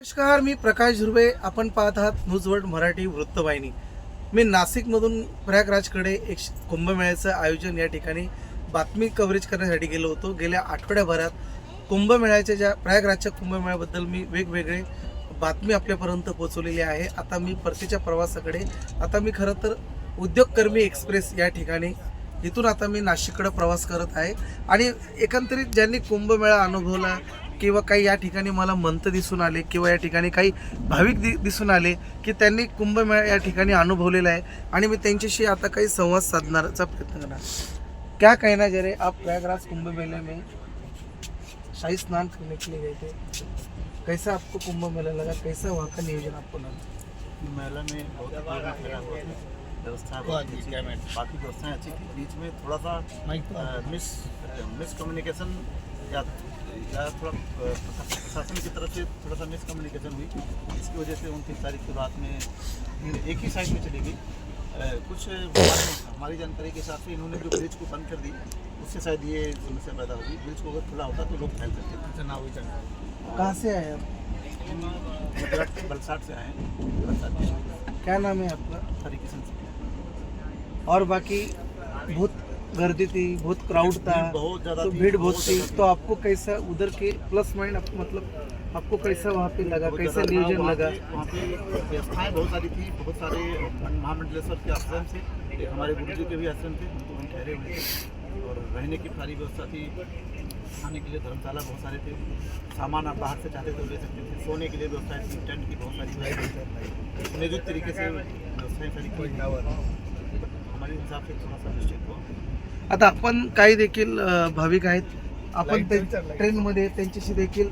नमस्कार मी प्रकाश झुर्वे. आपण पाहत आहात न्यूज वर्ल्ड मराठी वृत्तवाहिनी. मी नाशिकमधून प्रयागराजकडे एक कुंभमेळ्याचं आयोजन या ठिकाणी बातमी कव्हरेज करण्यासाठी गेलो होतो. गेल्या आठवड्याभरात कुंभमेळ्याच्या ज्या प्रयागराजच्या कुंभमेळ्याबद्दल मी वेगवेगळे बातमी आपल्यापर्यंत पोहोचवलेली आहे. आता मी परतीच्या प्रवासाकडे. आता मी खरं तर उद्योगकर्मी एक्सप्रेस या ठिकाणी. इथून आता मी नाशिककडे प्रवास करत आहे. आणि एकंदरीत ज्यांनी कुंभमेळा अनुभवला किंवा काही या ठिकाणी मला मंत दिसून आले किंवा या ठिकाणी काही भाविक दि दिसून आले की त्यांनी कुंभमेळा या ठिकाणी अनुभवलेला आहे आणि मी त्यांच्याशी आता काही संवाद साधणारचा प्रयत्न करणार. क्या कहना जरे आप प्रयागराज कुंभ मेले में शाही स्नान करने के लिए गए थे। कैसा आपको कुंभ मेला लगा? कैसा वहाँ का नियोजन आपको लगा? मेला में बहुत व्यवस्था बहुत अच्छी। थी। बाकी व्यवस्थाएँ अच्छी थी। बीच में थोड़ा सा अ, मिस मिसकम्युनिकेशन या या थोड़ा प्रशासन की तरफ़ से थोड़ा सा मिसकम्युनिकेशन हुई। इसकी वजह से उनतीस तारीख को रात में एक ही साइड में चली गई। कुछ हमारी जानकारी के हिसाब से इन्होंने जो ब्रिज को बंद कर दी उससे शायद ये समस्या पैदा होगी। ब्रिज को अगर खुला होता तो लोग फैल सकते थे। कहाँ से आए आप? बलसाट से आए हैं। क्या नाम है आपका? हरिकिशन से। और बाकी बहुत गर्दी थी बहुत क्राउड था बहुत ज़्यादा तो भीड़ बहुत बहुत थी। तो आपको कैसा उधर के प्लस माइंड आप, मतलब आपको कैसा वहाँ पे लगा कैसा नियोजन लगा? पे- वहाँ पे व्यवस्थाएँ बहुत सारी थी बहुत सारे महामंडलेश्वर के आश्रम थे हमारे गुरु जी के भी आश्रम थे हम तो वहीं ठहरे हुए थे। और रहने की सारी व्यवस्था थी खाने के लिए धर्मशाला बहुत सारे थे सामान आप बाहर से चाहते तो ले सकते थे सोने के लिए व्यवस्थाएँ थी टेंट की बहुत सारी व्यवस्थाएँ थी। तरीके से व्यवस्थाएँ सारी की आता आपण काही देखील भाविक आहेत. आपण ट्रेनमध्ये त्यांच्याशी देखील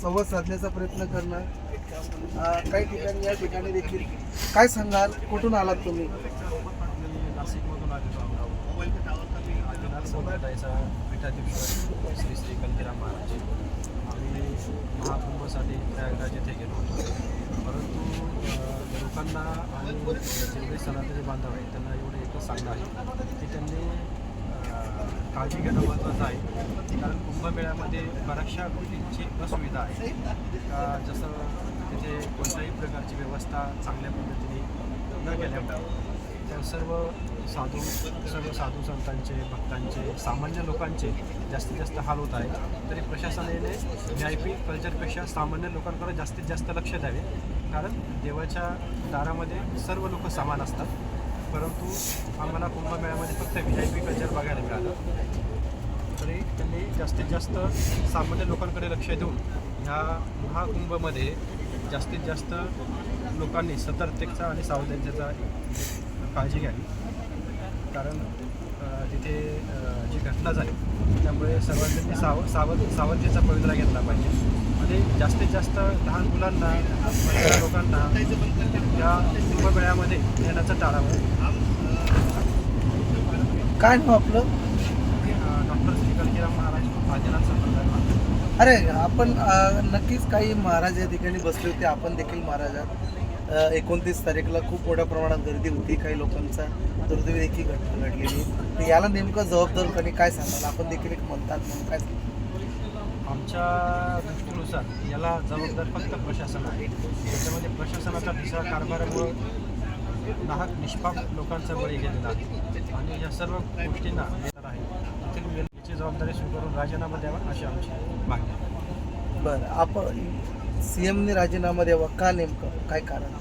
संवाद साधण्याचा प्रयत्न करणार. काही ठिकाणी या ठिकाणी देखील काय सांगाल? कुठून आलात तुम्ही? श्री श्री कल्कीराम महाराज. आम्ही महाकुंभसाठी प्रयागराज येथे गेलो होतो. लोकांना आणि जेवढे सनातनी बांधव आहेत त्यांना एवढं एकच सांगणं आहे की त्यांनी काळजी घेणं महत्त्वाचं आहे. कारण कुंभमेळ्यामध्ये बऱ्याचशा गोष्टींची असुविधा आहे. जसं तिथे कोणत्याही प्रकारची व्यवस्था चांगल्या पद्धतीने न केल्यामुळे त्या सर्व साधू सर्व साधू संतांचे भक्तांचे सामान्य लोकांचे जास्तीत जास्त हाल होत आहे तरी प्रशासनाने व्ही आय पी कल्चरपेक्षा सामान्य लोकांकडे जास्तीत जास्त लक्ष द्यावे. कारण देवाच्या दारामध्ये सर्व लोक समान असतात. परंतु आम्हाला कुंभमेळ्यामध्ये फक्त व्ही आय पी कल्चर बघायला मिळालं. तरी त्यांनी जास्तीत जास्त सामान्य लोकांकडे लक्ष देऊन ह्या महाकुंभमध्ये जास्तीत जास्त लोकांनी सतर्कतेचा आणि सावधानतेचा काळजी घ्यावी. कारण तिथे जी घटना झाली त्यामुळे सर्वांनी साव सावध सावधतेचा पवित्रा घेतला पाहिजे. आणि जास्तीत जास्त लहान मुलांना लोकांना या कुंभमेळ्यामध्ये येण्याचं टाळावं काय नाव आपलं? डॉक्टर श्री कल्कीराम महाराज आदिनाथ संप्रदाय महाराज अरे आपण नक्कीच काही महाराज या ठिकाणी बसले होते. आपण देखील महाराजात. एकोणतीस तारीखला खूप मोठ्या प्रमाणात गर्दी होती. काही लोकांचा दुर्दैवी देखील घटना घडलेली. याला नेमकं जबाबदार कोणी काय सांगाल? आपण देखील एक म्हणतात म्हणून काय सांगाल? आमच्या दृष्टीनुसार याला जबाबदार फक्त प्रशासन आहे. त्याच्यामध्ये प्रशासनाचा ढिसा कारभारामुळं नाहक निष्पाप लोकांचा बळी गेलेला आहे. आणि या सर्व गोष्टींना येणार आहे. तेथील मेल- याची जबाबदारी स्वीकारून राजीनामा द्यावा अशी आमची मागणी आहे. बरं आपण सी एमने राजीनामा द्यावा का नेमकं? काय कारण?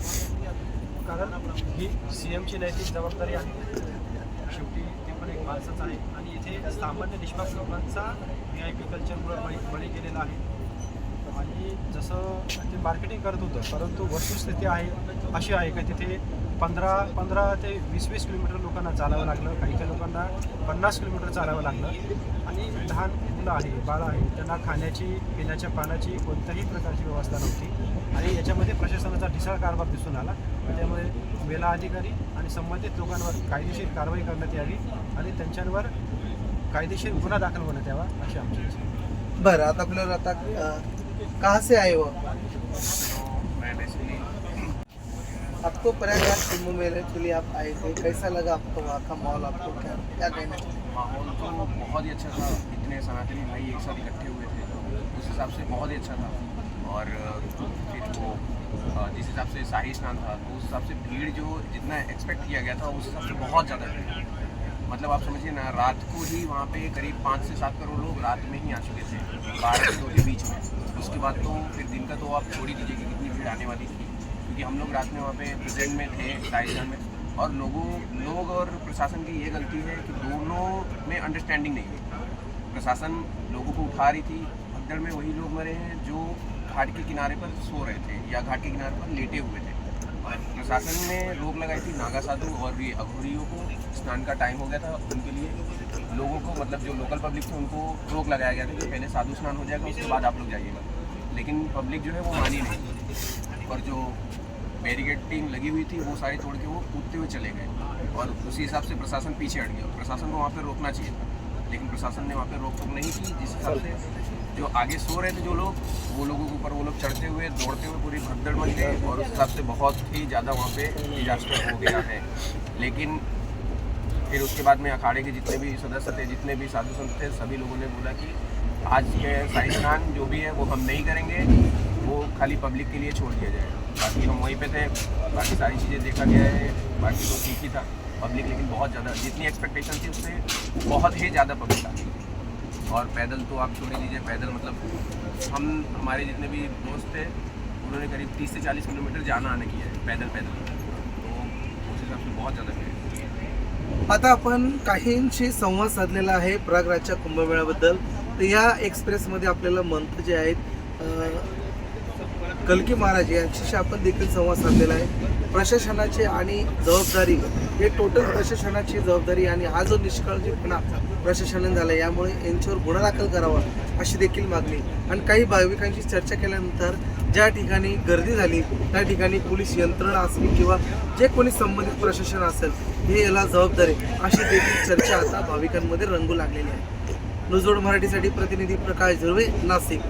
कारण ही सी एमची नैतिक जबाबदारी आहे. शेवटी ते पण एक माणसंच आहे आणि इथे सामान्य निष्पाप लोकांचा व्ही आय पी कल्चरमुळे बळी बळी गेलेला आहे. आणि जसं ते मार्केटिंग करत होतं परंतु वस्तुस्थिती आहे अशी आहे का तिथे पंधरा पंधरा ते वीस वीस किलोमीटर लोकांना चालावं लागलं काही काही लोकांना पन्नास किलोमीटर चालावं लागलं. आणि लहान मुलं आहे बाळ आहे त्यांना खाण्याची पिण्याच्या पाण्याची कोणत्याही प्रकारची व्यवस्था नव्हती. आणि याच्यामध्ये प्रशासनाचा ढिसाळ कारभार दिसून आला. त्यामुळे मेला अधिकारी आणि संबंधित लोकांवर कायदेशीर कारवाई करण्यात यावी आणि त्यांच्यावर कायदेशीर गुन्हा दाखल होण्यात यावा अशी आमची इच्छा आहे. बरं आता आपल्याला आता अ, कहाँ से आए हो आपको प्रयागराज कुंभ मेले के लिए आप आए थे कैसा लगा आपको वहाँ का माहौल आपको क्या क्या कहना चाहिए? माहौल तो बहुत ही अच्छा था इतने सनातनी भाई एक साथ इकट्ठे हुए थे उस हिसाब से बहुत ही अच्छा था। और अ, फिर वो अ, जिस हिसाब से शाही स्नान था तो उस हिसाब से भीड़ जो जितना एक्सपेक्ट किया गया था उस हिसाब से बहुत ज़्यादा भीड़ मतलब आप समझिए ना, रात को ही वहाँ पे करीब पाँच से सात करोड़ लोग रात में ही आ चुके थे, बारह से दो के बीच में। उसके बाद तो फिर दिन का तो आप छोड़ ही दीजिए कि कितनी भीड़ आने वाली थी, क्योंकि हम लोग रात में वहाँ पे प्रेजेंट में थे शाहीजान में। और लोगों, लोग और प्रशासन की ये गलती है कि दोनों में अंडरस्टैंडिंग नहीं है। प्रशासन लोगों को उठा रही थी, भगदड़ में वही लोग मरे हैं जो घाट के किनारे पर सो रहे थे या घाट के किनारे पर लेटे हुए थे। प्रशासन ने रोक लगाई थी नागा साधु और भी अघोरियों को स्नान का टाइम हो गया था उनके लिए। लोगों को मतलब जो लोकल पब्लिक थे, उनको रोक लगाया गया था कि पहले साधु स्नान हो जाएगा, उसके बाद आप लोग जाइएगा। लेकिन पब्लिक जो है, वो मानी नहीं। और जो बैरिकेटिंग लगी हुई थी, वो सारी तोड़ के वो कूदते हुए चले गए। और उसी हिसाब से प्रशासन पीछे हट गया। प्रशासन को वहाँ पर रोकना चाहिए था। लेकिन प्रशासन ने वहाँ पर रोक टोक नहीं की, जिस हिसाब से जो आगे सो रहे थे जो लोग, वो लोगों के ऊपर वो लोग चढ़ते हुए, दौड़ते हुए पूरी भगदड़ मच गई और उस हिसाब से बहुत ही ज़्यादा वहाँ पे डिजास्टर हो गया है। लेकिन फिर उसके बाद में अखाड़े के जितने भी सदस्य थे, जितने भी साधु संत थे, सभी लोगों ने बोला कि आज के शाही स्नान जो भी है, वो हम नहीं करेंगे, वो खाली पब्लिक के लिए छोड़ दिया जाए बाकी हम वहीं पे थे, बाकी सारी चीज़ें देखा गया है, बाकी तो ठीक ही था पब्लिक लेकिन बहुत ज़्यादा, जितनी एक्सपेक्टेशन थी उससे बहुत ही ज़्यादा पब्लिक आ गई और पैदल तो आप छोड़ ही दीजिए पैदल मतलब हम हमारे जितने भी दोस्त थे उन्होंने करीब तीस से चालीस किलोमीटर जाना आने किया है पैदल पैदल तो उस हिसाब से बहुत ज़्यादा है। आता आपण काहींशी संवाद साधलेला आहे प्रयागराजच्या कुंभमेळ्याबद्दल तर या एक्सप्रेसमध्ये आपल्याला मंथ जे आहेत कलकी महाराज यांच्याशी आपण देखील संवाद साधलेला आहे. प्रशासनाची आणि जबाबदारी हे टोटल प्रशासनाची जबाबदारी आणि हा जो निष्काळजीपणा प्रशासनाने झाला यामुळे यांच्यावर गुन्हा दाखल करावा अशी देखील मागणी. आणि काही भाविकांची चर्चा केल्यानंतर ज्या ठिकाणी गर्दी झाली त्या ठिकाणी पोलीस यंत्रणा असली किंवा जे कोणी संबंधित प्रशासन असेल हे याला जबाबदारी अशी देखील चर्चा आता भाविकांमध्ये रंगू लागलेली आहे. नुजोड मराठीसाठी प्रतिनिधी प्रकाश धुर्वे नाशिक.